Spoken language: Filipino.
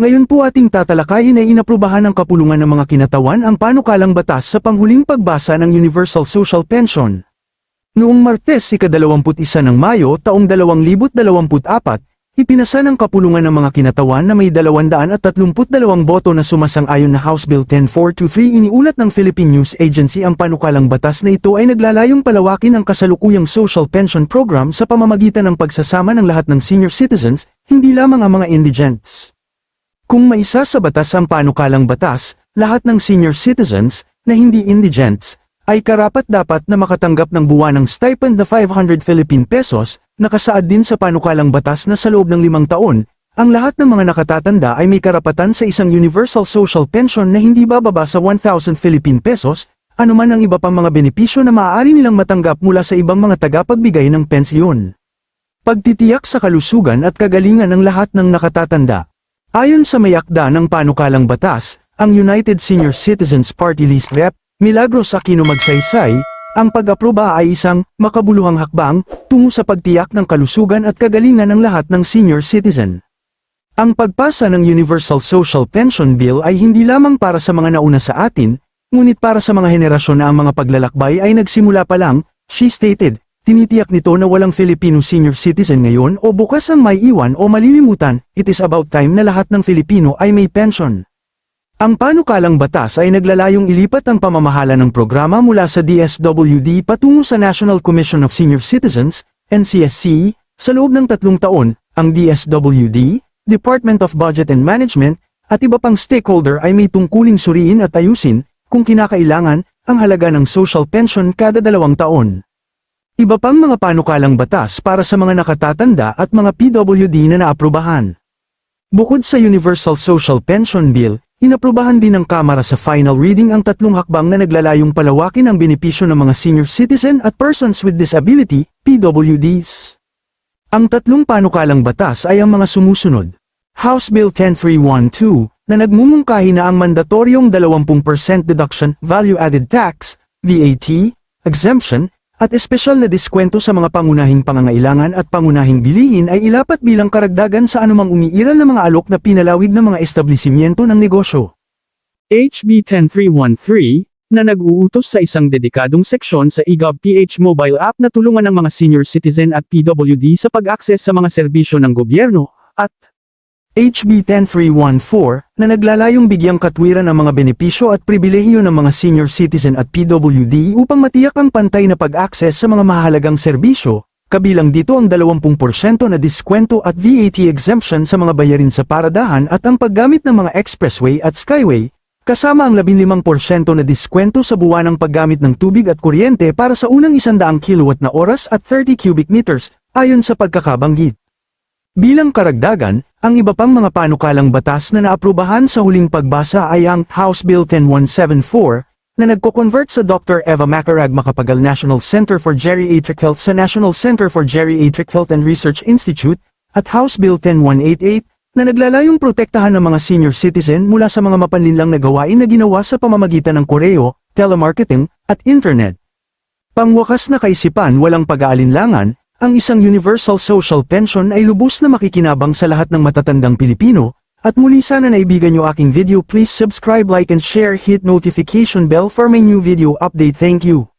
Ngayon po ating tatalakayin ay inaprubahan ng kapulungan ng mga kinatawan ang panukalang batas sa panghuling pagbasa ng Universal Social Pension. Noong Martes ika-21 ng Mayo taong 2024, ipinasa ng kapulungan ng mga kinatawan na may 232 boto na sumasang-ayon na House Bill 10423 iniulat ng Philippine News Agency ang panukalang batas na ito ay naglalayong palawakin ang kasalukuyang social pension program sa pamamagitan ng pagsasama ng lahat ng senior citizens, hindi lamang ang mga indigents. Kung maisa sa batas ang panukalang batas, lahat ng senior citizens, na hindi indigents, ay karapat-dapat na makatanggap ng buwanang stipend na 500 Philippine pesos, nakasaad din sa panukalang batas na sa loob ng limang taon, ang lahat ng mga nakatatanda ay may karapatan sa isang universal social pension na hindi bababa sa 1,000 Philippine pesos, anuman ang iba pang mga benepisyo na maaari nilang matanggap mula sa ibang mga tagapagbigay ng pensyon. Pagtitiyak sa kalusugan at kagalingan ng lahat ng nakatatanda. Ayon sa may akda ng panukalang batas, ang United Senior Citizens Party List Rep. Milagros Aquino Magsaysay, ang pag-aproba ay isang makabuluhang hakbang tungo sa pagtiyak ng kalusugan at kagalingan ng lahat ng senior citizen. Ang pagpasa ng Universal Social Pension Bill ay hindi lamang para sa mga nauna sa atin, ngunit para sa mga henerasyon na ang mga paglalakbay ay nagsimula pa lang, she stated, tinitiyak nito na walang Filipino senior citizen ngayon o bukas ang may iwan o malilimutan, it is about time na lahat ng Filipino ay may pension. Ang panukalang batas ay naglalayong ilipat ang pamamahala ng programa mula sa DSWD patungo sa National Commission of Senior Citizens, NCSC, sa loob ng tatlong taon, ang DSWD, Department of Budget and Management, at iba pang stakeholder ay may tungkuling suriin at ayusin, kung kinakailangan, ang halaga ng social pension kada dalawang taon. Iba pang mga panukalang batas para sa mga nakatatanda at mga PWD na naaprubahan. Bukod sa Universal Social Pension Bill, Inaprubahan din ng Kamara sa final reading ang tatlong hakbang na naglalayong palawakin ang benepisyo ng mga senior citizen at persons with disability, PWDs. Ang tatlong panukalang batas ay ang mga sumusunod. House Bill 10312, na nagmumungkahi na ang mandatoryong 20% deduction, value-added tax, VAT, exemption, at espesyal na diskwento sa mga pangunahing pangangailangan at pangunahing bilihin ay ilapat bilang karagdagan sa anumang umiiral na mga alok na pinalawig ng mga establishmento ng negosyo. HB 10313, na nag-uutos sa isang dedikadong seksyon sa eGov.ph mobile app na tulungan ng mga senior citizen at PWD sa pag-access sa mga serbisyo ng gobyerno, at HB 10314, na naglalayong bigyang katwiran ang mga benepisyo at pribilehiyo ng mga senior citizen at PWD upang matiyak ang pantay na pag-access sa mga mahalagang serbisyo, kabilang dito ang 20% na diskwento at VAT exemption sa mga bayarin sa paradahan at ang paggamit ng mga expressway at skyway, kasama ang 15% na diskwento sa buwanang paggamit ng tubig at kuryente para sa unang 100 kilowatt na oras at 30 cubic meters, ayon sa pagkakabanggit. Bilang karagdagan, ang iba pang mga panukalang batas na naaprubahan sa huling pagbasa ay ang House Bill 10174, na nagko-convert sa Dr. Eva Macarag Makapagal National Center for Geriatric Health sa National Center for Geriatric Health and Research Institute, at House Bill 10188, na naglalayong protektahan ng mga senior citizen mula sa mga mapanlinlang na gawain na ginawa sa pamamagitan ng koreo, telemarketing, at internet. Pangwakas na kaisipan walang pag-aalinlangan, ang isang universal social pension ay lubos na makikinabang sa lahat ng matatandang Pilipino, at muli sana naibigan nyo aking video. Please subscribe like and share. Hit notification bell for my new video update. Thank you.